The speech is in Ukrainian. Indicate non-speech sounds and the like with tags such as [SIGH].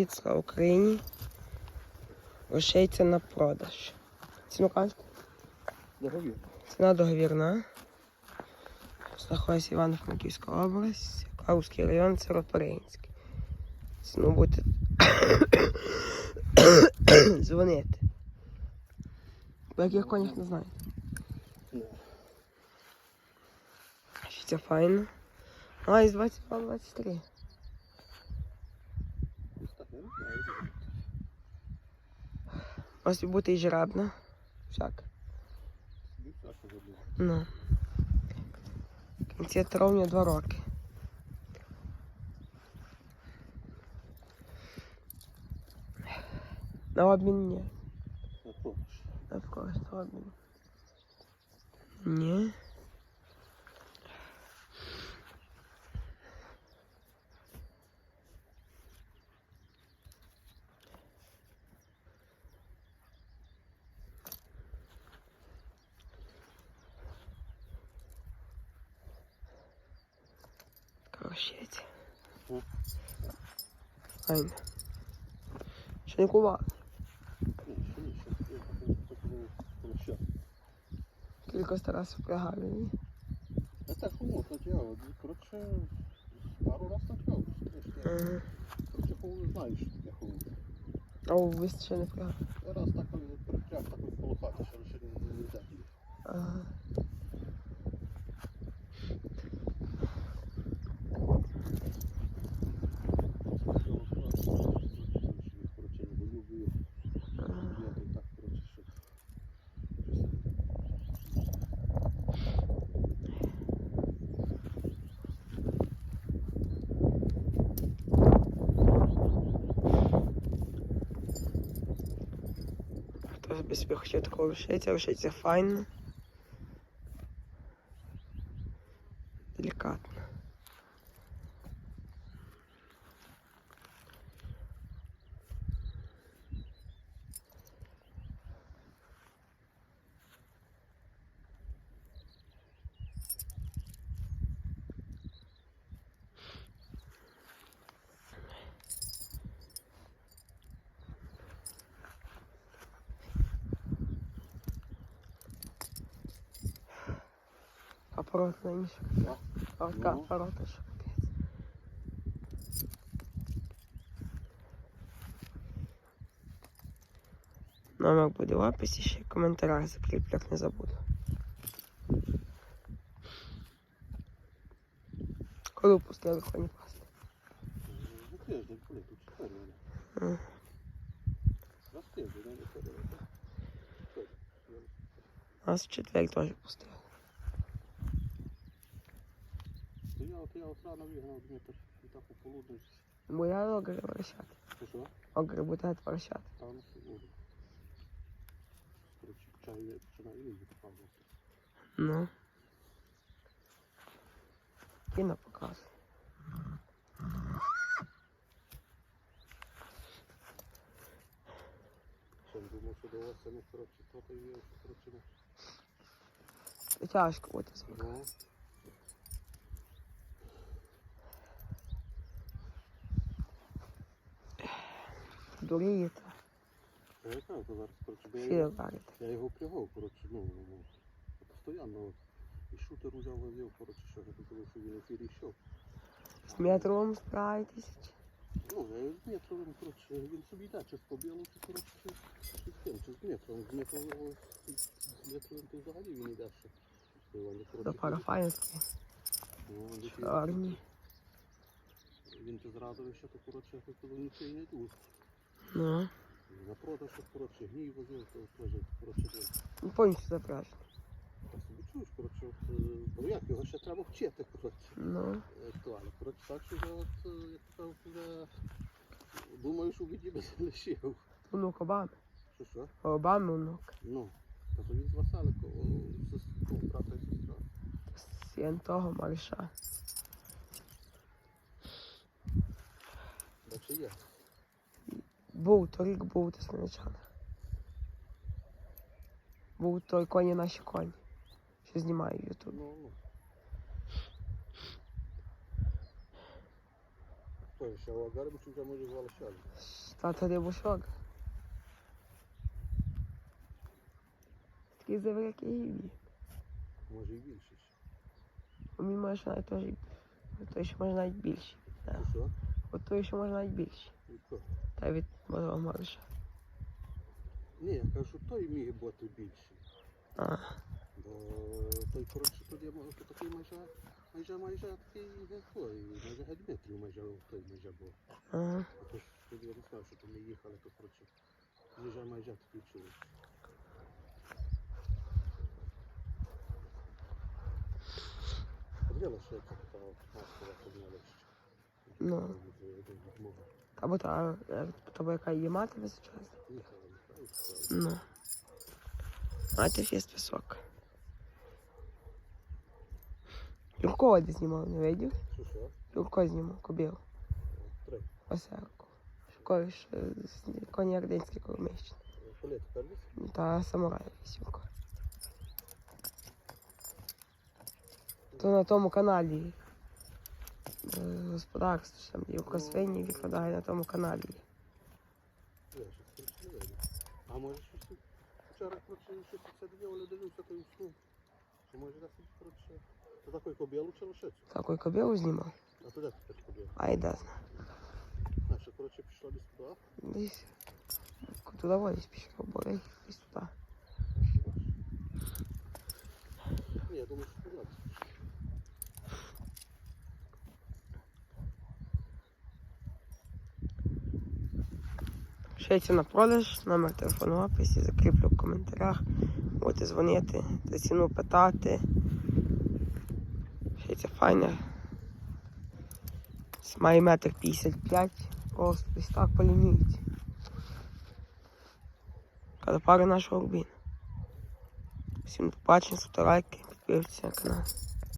Привіт, слава Україні. Лишається на продаж. Ціну кажете? Договір. Ціна договірна. Знаходиться Івано-Франківська область, Каузький район, Северопоринський. Ціну будете [COUGHS] дзвонити. По яких конях не знаєте? Ну, Що це файно. А, із 22-23. так, я не знаю. Ось бути і жеребна. Всяк. Ну. Кінці травня два роки. На обмін ні. На обмін. Ні. Мгм. Файно. Ще не ще. Кілька. Я так, ну, так я, коротше, пару раз Ага. коротше, хову знаєш, що таке хову. А ви ще не. Я раз так перепряг, так от полохати, що ще не, не йде. Ага. Коротше, не вилюблюю. ага. Я то так, коротше, що. Хто би собі хотів такого лишиться, лишиться файно. Апарат на інше. А? Апарат, Ну. апарат, що капець. Номер буде в описі, ще в коментарях закріплю, як не забуду. Коли пустили коні пасти? Ну. Нас в четвер теж пустили. То я, рано вигнав Дмитр, і так у полудні. Бо я огри вирощати. Що? Огри буде вирощати. Там сьогодні. Коротше, чай я починаю їздити показувати. Ну. Кіно показує. Що думав, що до осені, коротше, то то є, коротше. Тяжко буде звук. Ну, Дурієте. я і кажу, зараз, коротше, бо я, його- варите. я його впрягав, коротше, ну, ну, постійно. І шутер взяв, возив, коротше, що я коли що він ефірі йшов. З метром справитесь? Ну, я з метровим, коротше, він собі йде, чи з побілу, чи, коротше, чи, чи з тим, чи з метровим. З метровим, з метровим то взагалі він йде. То Іван, коротше, До парафайнські. Ну, він десь Чорні. Він то зрадив, що то, коротше, я коли нічого й не йду. Ну. На продаж, коротше, гній возив, то теж, коротше. Не повністю запряжені. Чуєш, коротше, от, е, ну як його ще треба вчити, коротше. Ну. Актуально. Коротше, так що я от, е, як кажу, вже думаю, що від тебе залишив. Внук Обами. Що що? Обами внук. Ну, та то він з Василика, о, ну, брата і сестра. Син того малыша. Так що є. Був, торік був тисячан. Був той коні наші коні. Що знімаю в Ютубі. У ще. Тато рибушок. Такий завеликий гібі. Може і більше ще. Він може навіть теж. Той ще може навіть. Ну що? От той ще може навіть більший. Та від Марша. Ні, я кажу, той міг бути більший. А, Бо той, коротше, тоді може такий майже, майже, майже такий, не той, майже геть метрів майже той майже був. ага. А то ж тоді я не знав, що там ми їхали, то коротше, майже майже такий чули. Подивила, що я та маскова подивила ще. Ну. Або та, е, тобі яка її мати їхали. Ну. Мати фест висок. Юрко один знімав, не видів? Юрко знімав, кобіл. Три. Осерку. Школиш коні тепер десь? Та самурай вісімко. То на тому каналі. Е, Господарство, що там Юрко свині відкладає на тому каналі. А може щось? Вчора, коротше, щось це діло дивився, то й уснув. Що може десь, коротше, то такий кобілу чи лошицю? Такий кобілу знімав. А то де тепер кобіла? Ай да знаю. Коротше, пішла десь туди? Десь туди водись пішов, бо десь туди. Ні, я думаю, що туди десь на продаж, номер телефону в описі, закріплю в коментарях. Будете дзвонити, за ціну питати. Шейця файна. Має метр 55, просто десь так по лінійці. Kada нашого рубіна. Всім до побачення, ставте лайки, підписуйтесь на канал.